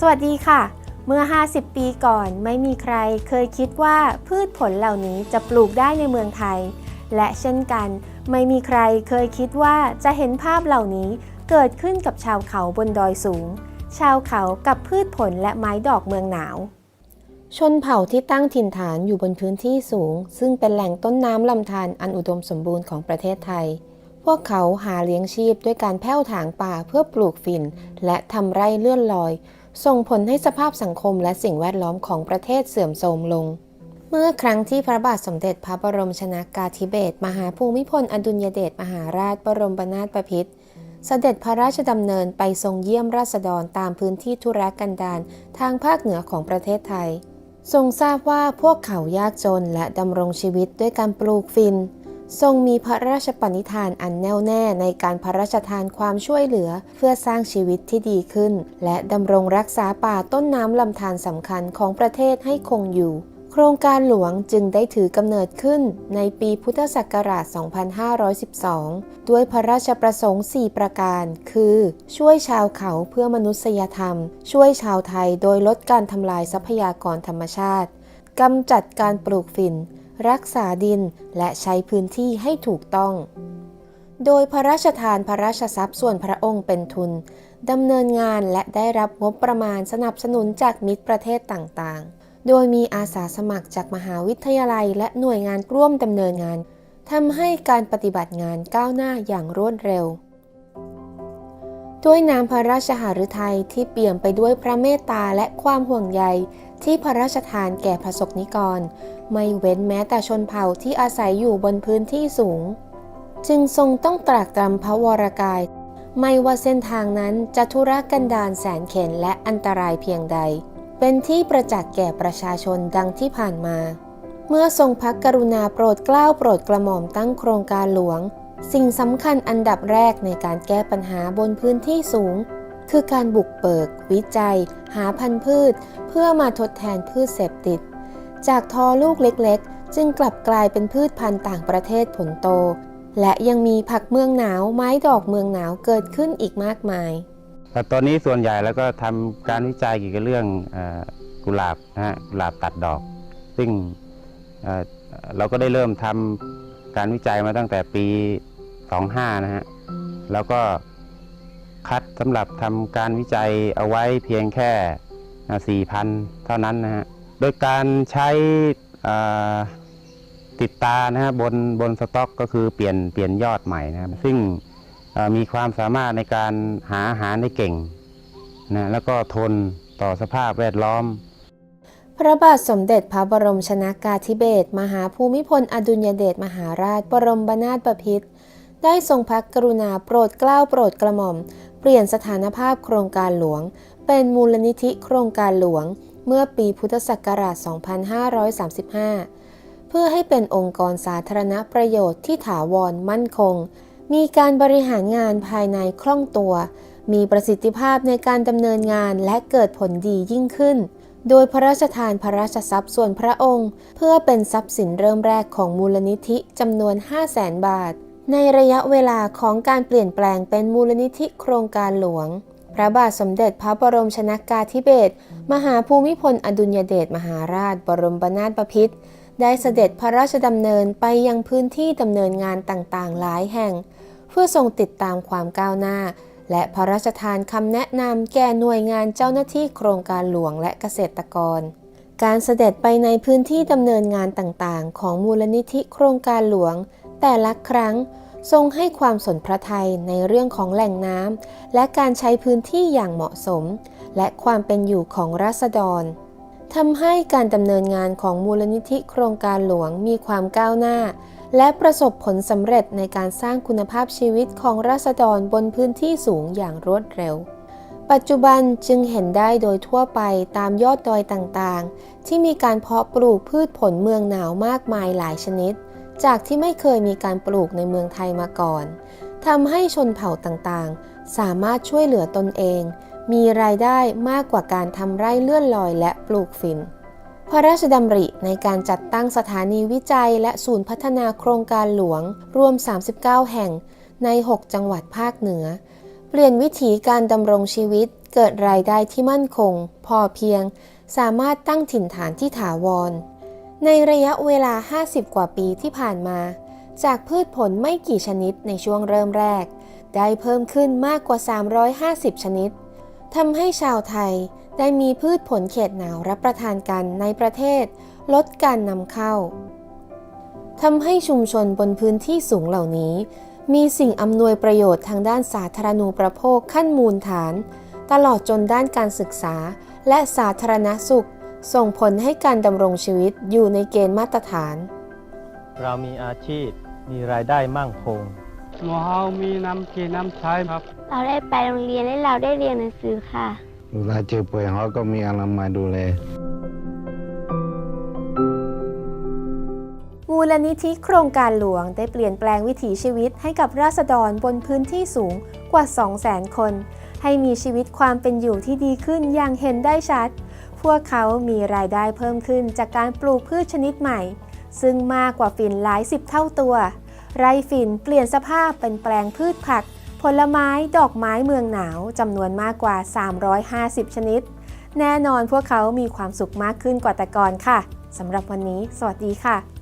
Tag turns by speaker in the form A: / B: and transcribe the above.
A: สวัสดีค่ะ เมื่อ 50 ปีก่อนไม่มีใครเคยคิดว่าพืชผลเหล่านี้จะปลูกได้ในเมืองไทย และเช่นกัน ไม่มีใครเคยคิดว่าจะเห็นภาพเหล่านี้เกิดขึ้นกับชาวเขาบนดอยสูง ชาวเขากับพืชผลและไม้ดอกเมืองหนาว ชนเผ่าที่ตั้งถิ่นฐานอยู่บนพื้นที่สูง ซึ่งเป็นแหล่งต้นน้ำลำธารอันอุดมสมบูรณ์ของประเทศไทย พวกเขาหาเลี้ยงชีพด้วยการแผ้วถางป่าเพื่อปลูกฝิ่นและทำไร่เลื่อนลอย ส่งผลให้สภาพสังคมและสิ่งแวดล้อมของประเทศเสื่อมโทรมลง เมื่อครั้งที่พระบาทสมเด็จพระบรมชนากาธิเบศรมหาภูมิพลอดุลยเดชมหาราชบรมนาถบพิตรเสด็จพระราชดำเนินไปทรงเยี่ยมราษฎรตามพื้นที่ธุรกันดารทางภาคเหนือของประเทศไทย ทรงทราบว่าพวกเขายากจนและดำรงชีวิตด้วยการปลูกฟิน ทรงมีพระราชปณิธานอันแน่วแน่ในการพระราชทานความช่วยเหลือเพื่อสร้างชีวิตที่ดีขึ้น และดำรงรักษาป่าต้นน้ำลำธารสำคัญของประเทศให้คงอยู่ โครงการหลวงจึงได้ถือกำเนิดขึ้นในปีพุทธศักราช 2512 ด้วยพระราชประสงค์ 4 ประการ คือ ช่วยชาวเขาเพื่อมนุษยธรรม ช่วยชาวไทยโดยลดการทำลายทรัพยากรธรรมชาติกำจัดการปลูกฝิ่น รักษาดินและใช้พื้นที่ให้ถูกต้อง โดยพระราชทานพระราชทรัพย์ส่วนพระองค์เป็นทุนดำเนินงานและได้รับงบประมาณสนับสนุนจากมิตรประเทศต่างๆ โดยมีอาสาสมัครจากมหาวิทยาลัยและหน่วยงานร่วมดำเนินงานทำให้การปฏิบัติงานก้าวหน้าอย่างรวดเร็ว ด้วยน้ำพระราชหฤทัยที่เปี่ยมไปด้วยพระเมตตาและความห่วงใย ที่พระราชทานแก่พระสงฆ์นิกร ไม่เว้นแม้แต่ชนเผ่าที่อาศัยอยู่บนพื้นที่สูง จึงทรงต้องตรากตรำพระวรกาย ไม่ว่าเส้นทางนั้นจะทุรกันดารแสนเข็ญและอันตรายเพียงใด เป็นที่ประจักษ์แก่ประชาชนดังที่ผ่านมา เมื่อทรงพระกรุณาโปรดเกล้าโปรดกระหม่อมตั้งโครงการหลวง สิ่งสำคัญอันดับแรกในการแก้ปัญหาบนพื้นที่สูง คือการบุกเบิก วิจัย หาพันธุ์พืช เพื่อมาทดแทนพืชเสพติด จากทอลูกเล็กๆ จึงกลับกลายเป็นพืชพันธุ์ต่างประเทศผลโต และยังมีผักเมืองหนาวไม้ดอกเมืองหนาวเกิดขึ้นอีกมากมาย
B: แต่ตอนนี้ส่วนใหญ่แล้วก็ทำการวิจัยเกี่ยวกับเรื่องอกุหลาบนะฮะกุหลาบตัดดอก ซึ่งเเราก็ได้เริ่มทำการวิจัยมาตั้งแต่ปี 25นะฮะแล้วก็ คัดสำหรับทำการวิจัยเอาไว้เพียงแค่ 4,000 เท่านั้นนะฮะ โดยการใช้ติดตานะฮะบนบนสต็อกก็คือเปลี่ยนเปลี่ยนยอดใหม่นะครับซึ่งมีความสามารถในการหาอาหารได้เก่งนะแล้วก็ทนต่อสภาพแวดล้อม
A: พระบาทสมเด็จพระบรมชนากาธิเบศรมหาภูมิพลอดุลยเดชมหาราช บรมนาถบพิตร ได้ทรงพระกรุณาโปรดเกล้าโปรดกระหม่อม เปลี่ยนสถานภาพโครงการหลวง เป็นมูลนิธิโครงการหลวง เมื่อปีพุทธศักราช 2535 เพื่อให้เป็นองค์กรสาธารณประโยชน์ที่ถาวรมั่นคง มีการบริหารงานภายในคล่องตัว มีประสิทธิภาพในการดำเนินงานและเกิดผลดียิ่งขึ้น โดยพระราชทานพระราชทรัพย์ส่วนพระองค์ เพื่อเป็นทรัพย์สินเริ่มแรกของมูลนิธิจำนวน 5 0 0แสนบาท ในระยะเวลาของการเปลี่ยนแปลงเป็นมูลนิธิโครงการหลวง พระบาทสมเด็จพระบรมชนากาธิเบศรมหาภูมิพลอดุลยเดชมหาราช บรมนาถบพิตรได้เสด็จพระราชดำเนินไปยังพื้นที่ดำเนินงานต่างๆ หลายแห่ง เพื่อทรงติดตามความก้าวหน้า และพระราชทานคำแนะนำแก่หน่วยงานเจ้าหน้าที่โครงการหลวงและเกษตรกร การเสด็จไปในพื้นที่ดำเนินงานต่างๆ ของมูลนิธิโครงการหลวง แต่ละครั้งทรงให้ความสนพระทัยในเรื่องของแหล่งน้ำและการใช้พื้นที่อย่างเหมาะสม และความเป็นอยู่ของราษฎรทำให้การดำเนินงานของมูลนิธิโครงการหลวงมีความก้าวหน้า และประสบผลสำเร็จในการสร้างคุณภาพชีวิตของราษฎรบนพื้นที่สูงอย่างรวดเร็ว ปัจจุบันจึงเห็นได้โดยทั่วไปตามยอดดอยต่างๆ ที่มีการเพาะปลูกพืชผลเมืองหนาวมากมายหลายชนิด จากที่ไม่เคยมีการปลูกในเมืองไทยมาก่อนทำให้ชนเผ่าต่างๆ สามารถช่วยเหลือตนเอง มีรายได้มากกว่าการทำไร่เลื่อนลอยและปลูกฝิ่นพระราชดำริในการจัดตั้งสถานีวิจัยและศูนย์พัฒนาโครงการหลวง รวม 39 แห่งใน 6 จังหวัดภาคเหนือ เปลี่ยนวิถีการดำรงชีวิตเกิดรายได้ที่มั่นคง พอเพียง สามารถตั้งถิ่นฐานที่ถาวร ในระยะเวลา 50 กว่าปีที่ผ่านมา จากพืชผลไม่กี่ชนิดในช่วงเริ่มแรก ได้เพิ่มขึ้นมากกว่า 350 ชนิดทำให้ชาวไทยได้มีพืชผลเขตหนาวรับประทานกันในประเทศ ลดการนำเข้าทำให้ชุมชนบนพื้นที่สูงเหล่านี้ มีสิ่งอำนวยประโยชน์ทางด้านสาธารณูปโภคขั้นมูลฐาน ตลอดจนด้านการศึกษาและสาธารณสุข ส่งผลให้การดำรงชีวิตอยู่ในเกณฑ์มาตรฐาน
C: เรามีอาชีพมีรายได้มั่งคง
D: หมู่เฮามีน้ำกินน้ำใช้ครับ
E: เราได้ไปโรงเรียนและเราได้เรียนหนังสือค่ะ
F: เวลาเจ็บป่วยเขาก็มีอนามัยดูแล
A: มูลนิธิโครงการหลวงได้เปลี่ยนแปลงวิถีชีวิตให้กับราษฎรบนพื้นที่สูงกว่า 200,000 คน ให้มีชีวิตความเป็นอยู่ที่ดีขึ้นอย่างเห็นได้ชัด พวกเขามีรายได้เพิ่มขึ้นจากการปลูกพืชชนิดใหม่ ซึ่งมากกว่าฝิ่นหลายสิบเท่าตัว ไร่ฝิ่นเปลี่ยนสภาพเป็นแปลงพืชผัก ผลไม้ดอกไม้เมืองหนาวจำนวนมากกว่า 350 ชนิด แน่นอนพวกเขามีความสุขมากขึ้นกว่าแต่ก่อนค่ะสำหรับวันนี้ สวัสดีค่ะ